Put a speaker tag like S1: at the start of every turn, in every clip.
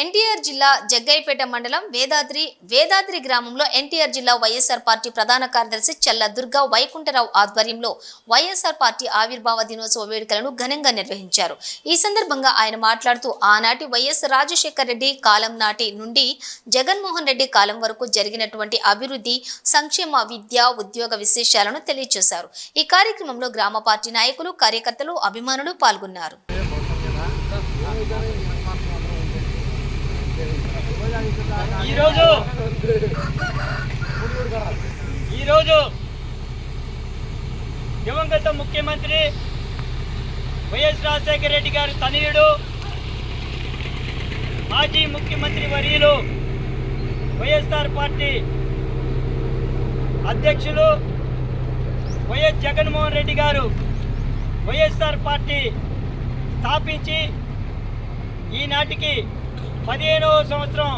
S1: ఎన్టీఆర్ జిల్లా జగ్గైపేట మండలం వేదాద్రి వేదాద్రి గ్రామంలో ఎన్టీఆర్ జిల్లా వైఎస్ఆర్ పార్టీ ప్రధాన కార్యదర్శి చల్ల దుర్గా వైకుంఠరావు ఆధ్వర్యంలో వైఎస్ఆర్ పార్టీ ఆవిర్భావ దినోత్సవ వేడుకలను ఘనంగా నిర్వహించారు. ఈ సందర్భంగా ఆయన మాట్లాడుతూ ఆనాటి వైఎస్ రాజశేఖర రెడ్డి కాలం నాటి నుండి జగన్మోహన్ రెడ్డి కాలం వరకు జరిగినటువంటి అభివృద్ధి సంక్షేమ విద్య ఉద్యోగ విశేషాలను తెలియజేశారు. ఈ కార్యక్రమంలో గ్రామ పార్టీ నాయకులు కార్యకర్తలు అభిమానులు పాల్గొన్నారు.
S2: ఈరోజు ఈరోజు దివంగత ముఖ్యమంత్రి వైఎస్ రాజశేఖర రెడ్డి గారి తనయుడు మాజీ ముఖ్యమంత్రి వర్యులు వైఎస్ఆర్ పార్టీ అధ్యక్షులు వైఎస్ జగన్మోహన్ రెడ్డి గారు వైఎస్ఆర్ పార్టీ స్థాపించి ఈనాటికి పదిహేనవ సంవత్సరం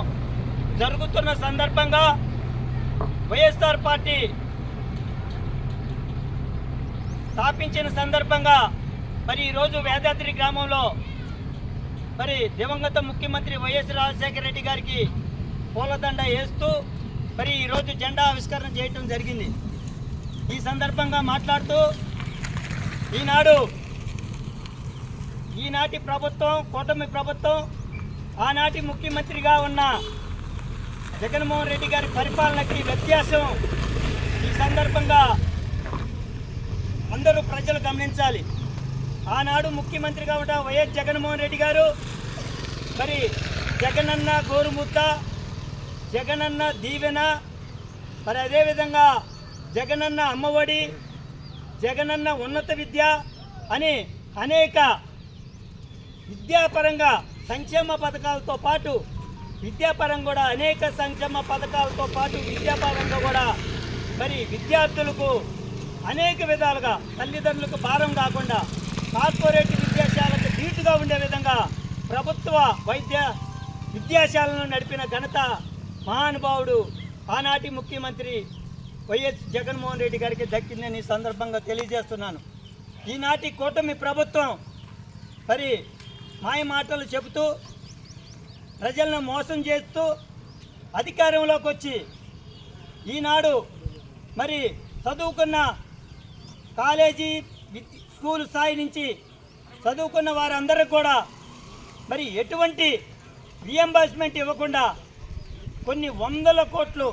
S2: జరుగుతున్న సందర్భంగా వైఎస్ఆర్ పార్టీ స్థాపించిన సందర్భంగా మరి ఈరోజు వేదాద్రి గ్రామంలో మరి దివంగత ముఖ్యమంత్రి వైఎస్ రాజశేఖర రెడ్డి గారికి పూలదండ వేస్తూ మరి ఈరోజు జెండా ఆవిష్కరణ చేయటం జరిగింది. ఈ సందర్భంగా మాట్లాడుతూ ఈనాడు ఈనాటి ప్రభుత్వం కూటమి ప్రభుత్వం ఆనాటి ముఖ్యమంత్రిగా ఉన్న జగన్మోహన్ రెడ్డి గారి పరిపాలనకి వ్యత్యాసం ఈ సందర్భంగా అందరూ ప్రజలు గమనించాలి. ఆనాడు ముఖ్యమంత్రిగా ఉన్న వైఎస్ జగన్మోహన్ రెడ్డి గారు మరి జగనన్న గోరుముద్ద జగనన్న దీవెన మరి అదేవిధంగా జగనన్న అమ్మఒడి జగనన్న ఉన్నత విద్య అని అనేక విద్యాపరంగా సంక్షేమ పథకాలతో పాటు విద్యాపరంగా కూడా అనేక సంక్షేమ పథకాలతో పాటు విద్యాపరంగా కూడా మరి విద్యార్థులకు అనేక విధాలుగా తల్లిదండ్రులకు భారం కాకుండా కార్పొరేట్ విద్యాశాలకు ధీటుగా ఉండే విధంగా ప్రభుత్వ వైద్య విద్యాశాలను నడిపిన ఘనత మహానుభావుడు ఆనాటి ముఖ్యమంత్రి వైఎస్ జగన్మోహన్ రెడ్డి గారికి దక్కిందని సందర్భంగా తెలియజేస్తున్నాను. ఈనాటి కూటమి ప్రభుత్వం మరి మాయ మాటలు చెబుతూ ప్రజలను మోసం చేస్తూ అధికారంలోకి వచ్చి ఈనాడు మరి చదువుకున్న కాలేజీ స్కూల్ స్థాయి నుంచి చదువుకున్న వారందరూ కూడా మరి ఎటువంటి రియంబర్స్మెంట్ ఇవ్వకుండా కొన్ని వందల కోట్లు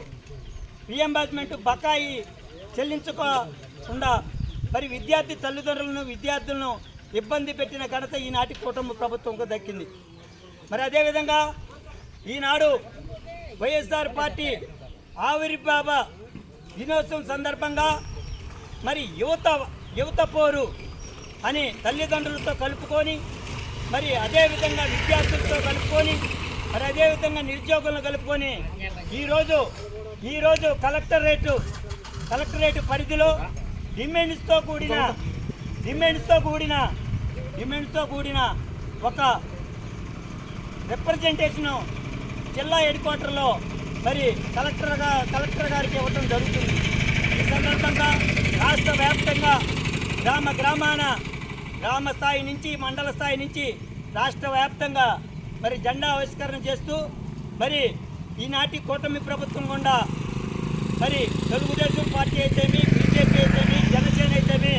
S2: రియంబర్స్మెంట్ బకాయి చెల్లించకుండా మరి విద్యార్థి తల్లిదండ్రులను విద్యార్థులను ఇబ్బంది పెట్టిన ఘనత ఈనాటి కుటుంబ ప్రభుత్వంకు దక్కింది. మరి అదేవిధంగా ఈనాడు వైఎస్ఆర్ పార్టీ ఆవిర్భావ దినోత్సవం సందర్భంగా మరి యువత యువత పోరు అని తల్లిదండ్రులతో కలుపుకొని మరి అదేవిధంగా విద్యార్థులతో కలుపుకొని మరి అదేవిధంగా నిరుద్యోగులను కలుపుకొని ఈరోజు ఈరోజు కలెక్టరేటు కలెక్టరేట్ పరిధిలో డిమాండ్స్తో కూడిన డిమాండ్స్తో కూడిన డిమాండ్స్తో కూడిన ఒక రిప్రజెంటేషను జిల్లా హెడ్ క్వార్టర్లో మరి కలెక్టర్గా కలెక్టర్ గారికి ఇవ్వడం జరుగుతుంది. ఈ సందర్భంగా రాష్ట్ర వ్యాప్తంగా గ్రామ గ్రామాన గ్రామ స్థాయి నుంచి మండల స్థాయి నుంచి రాష్ట్ర వ్యాప్తంగా మరి జెండా ఆవిష్కరణ చేస్తూ మరి ఈనాటి కూటమి ప్రభుత్వం గుండా మరి తెలుగుదేశం పార్టీ అయితేమి బీజేపీ అయితేమి జనసేన అయితేమి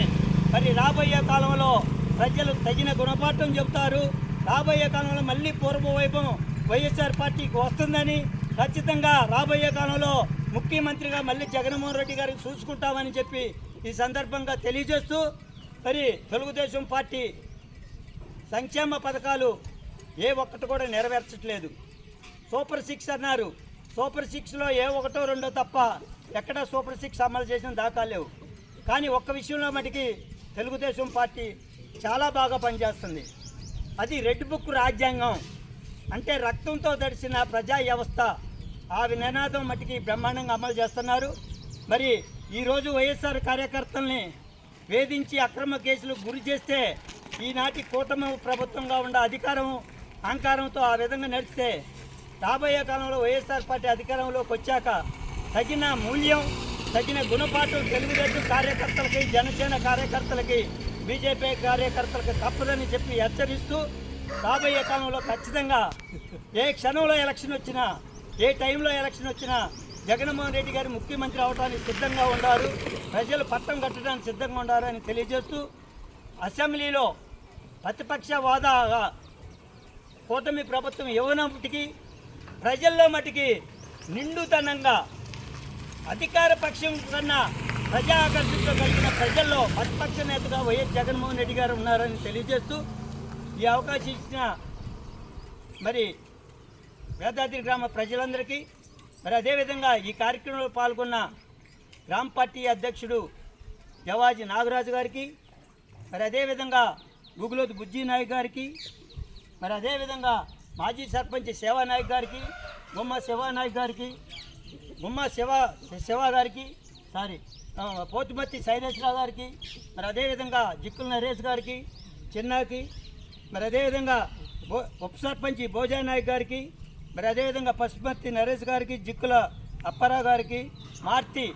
S2: మరి రాబోయే కాలంలో ప్రజలు తగిన గుణపాఠం చెబుతారు రాబోయే కాలంలో మళ్ళీ పూర్వ వైభవం వైఎస్ఆర్ పార్టీకి వస్తుందని ఖచ్చితంగా రాబోయే కాలంలో ముఖ్యమంత్రిగా మళ్ళీ జగన్మోహన్ రెడ్డి గారికి చూసుకుంటామని చెప్పి ఈ సందర్భంగా తెలియజేస్తూ మరి తెలుగుదేశం పార్టీ సంక్షేమ పథకాలు ఏ ఒక్కటి కూడా నెరవేర్చట్లేదు. సూపర్ సిక్స్ అన్నారు. సూపర్ సిక్స్లో ఏ ఒకటో రెండో తప్ప ఎక్కడ సూపర్ సిక్స్ అమలు చేసిన దాఖలు లేవు. కానీ ఒక్క విషయంలో మటుకి తెలుగుదేశం పార్టీ చాలా బాగా పనిచేస్తుంది. అది రెడ్ బుక్ రాజ్యాంగం. అంటే రక్తంతో తడిసిన ప్రజా వ్యవస్థ ఆ నినాదం మటుకి బ్రహ్మాండంగా అమలు చేస్తున్నారు. మరి ఈరోజు వైఎస్ఆర్ కార్యకర్తల్ని వేధించి అక్రమ కేసులు గురి చేస్తే ఈనాటి కూటమి ప్రభుత్వంగా ఉన్న అధికారం అహంకారంతో ఆ విధంగా నడిస్తే రాబోయే కాలంలో వైఎస్ఆర్ పార్టీ అధికారంలోకి వచ్చాక తగిన మూల్యం తగిన గుణపాఠం తెలుగుదేశం కార్యకర్తలకి జనసేన కార్యకర్తలకి బీజేపీ కార్యకర్తలకు తప్పదని చెప్పి హెచ్చరిస్తూ రాబోయే కాలంలో ఖచ్చితంగా ఏ క్షణంలో ఎలక్షన్ వచ్చినా ఏ టైంలో ఎలక్షన్ వచ్చినా జగన్మోహన్ రెడ్డి గారు ముఖ్యమంత్రి అవడానికి సిద్ధంగా ఉన్నారు ప్రజలు పట్టం కట్టడానికి సిద్ధంగా ఉండాలని తెలియజేస్తూ అసెంబ్లీలో ప్రతిపక్ష వాదాగా కూటమి ప్రభుత్వం ఇవ్వనప్పటికీ ప్రజల్లో మటుకి నిండుతనంగా అధికార పక్షం కన్నా ప్రజా ఆకర్షణతో కలిగిన ప్రజల్లో ప్రతిపక్ష నేతగా వైఎస్ జగన్మోహన్ రెడ్డి గారు ఉన్నారని తెలియజేస్తూ ఈ అవకాశం ఇచ్చిన మరి వేదాద్రి గ్రామ ప్రజలందరికీ మరి అదేవిధంగా ఈ కార్యక్రమంలో పాల్గొన్న గ్రామ పార్టీ అధ్యక్షుడు జవాజీ నాగరాజు గారికి మరి అదేవిధంగా గుగులోతు బుజ్జీ నాయక్ గారికి మరి అదేవిధంగా మాజీ సర్పంచ్ సేవా నాయక్ గారికి బొమ్మ సేవానాయక్ గారికి గుమ్మ శివ శివ గారికి సారీ ఆ, పోతుమతి గారికి మరి అదేవిధంగా జిక్కుల నరేష్ గారికి చిన్నాకి మరి అదేవిధంగా భో ఉప సర్పంచి భోజా నాయక్ గారికి మరి అదేవిధంగా పశుపతి నరేష్ గారికి జిక్కుల అప్పారావు గారికి మార్తి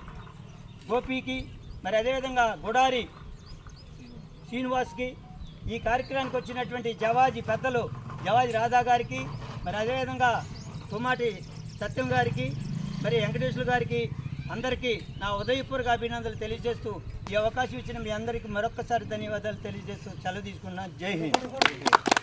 S2: గోపికి మరి అదేవిధంగా గుడారి శ్రీనివాస్కి ఈ కార్యక్రమానికి వచ్చినటువంటి జవాజీ పెద్దలు జవాజీ రాధా గారికి మరి అదేవిధంగా తుమ్మాటి సత్యం గారికి మరి వెంకటేశ్వర గారికి అందరికీ నా ఉదయపూర్వక అభినందనలు తెలియజేస్తూ ఈ అవకాశం ఇచ్చిన మీ అందరికీ మరొక్కసారి ధన్యవాదాలు తెలియజేస్తూ సెలవు తీసుకున్నాను జై హింద్.